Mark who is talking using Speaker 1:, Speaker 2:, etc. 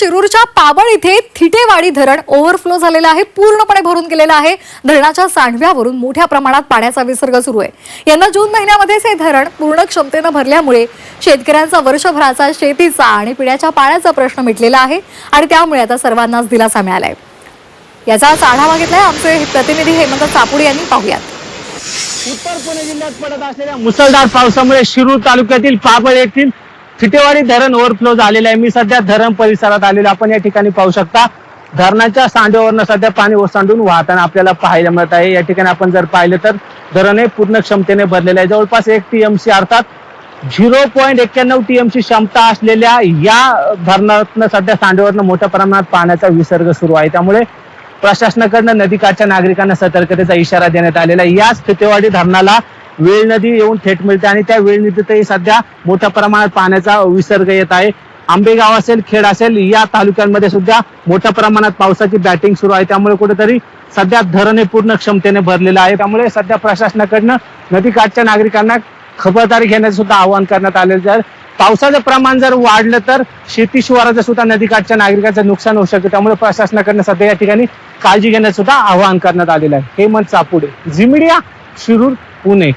Speaker 1: शिरूरच्या पाबळ इथे थिटेवाडी धरण ओव्हरफ्लो झालेलं आहे पूर्णपणे भरून गेलेलं आहे. धरणाच्या सांडव्यावरून मोठ्या प्रमाणात पाण्याचा विसर्ग सुरू आहे. यंदा जून महिन्यामध्येच हे धरण पूर्ण क्षमतेनं भरल्यामुळे शेतकऱ्यांचा वर्षभराचा शेतीचा आणि पिण्याच्या पाण्याचा प्रश्न मिटलेला आहे आणि त्यामुळे आता सर्वांनाच दिलासा मिळालाय. याचाच आढावा घेतलाय आमचे प्रतिनिधी हेमंत चापुडे यांनी. पाहूयात.
Speaker 2: उत्तर पुणे जिल्ह्यात पडत असलेल्या मुसळधार पावसामुळे शिरूर तालुक्यातील पाबळ येथील चिटेवाडी धरण ओव्हरफ्लो झालेलं आहे. मी सध्या धरण परिसरात आलेलो आपण या ठिकाणी पाहू शकता. धरणाच्या सांडेवरनं सध्या पाणी ओसांडून वाहताना आपल्याला पाहायला मिळत आहे. या ठिकाणी आपण जर पाहिलं तर धरण हे पूर्ण क्षमतेने भरलेलं आहे. जवळपास एक टीएमसी अर्थात झिरो पॉईंट एक्क्याण्णव टीएमसी क्षमता असलेल्या या धरणातनं सध्या सांडेवरनं मोठ्या प्रमाणात पाण्याचा विसर्ग सुरू आहे. त्यामुळे प्रशासनाकडनं नदीकाठच्या नागरिकांना सतर्कतेचा इशारा देण्यात आलेला आहे. याच फितेवाडी धरणाला वेळ नदी येऊन थेट मिळते आणि त्या वेळ नदीतही सध्या मोठ्या प्रमाणात पाण्याचा विसर्ग येत आहे. आंबेगाव असेल खेड असेल या तालुक्यांमध्ये सुद्धा मोठ्या प्रमाणात पावसाची बॅटिंग सुरू आहे. त्यामुळे कुठेतरी सध्या धरण हे पूर्ण क्षमतेने भरलेलं आहे. त्यामुळे सध्या प्रशासनाकडनं नदीकाठच्या नागरिकांना खबरदारी घेण्याचं सुद्धा आवाहन करण्यात आलेलं आहे. पावसाचं प्रमाण जर वाढलं तर शेती शिवाराचं सुद्धा नदीकाठच्या नागरिकांचं नुकसान होऊ शकतं. त्यामुळे प्रशासनाकडनं सध्या या ठिकाणी काळजी घेण्याचं सुद्धा आवाहन करण्यात आलेलं आहे. हेमंत चापुडे झिमिडिया शिरूर पुणे.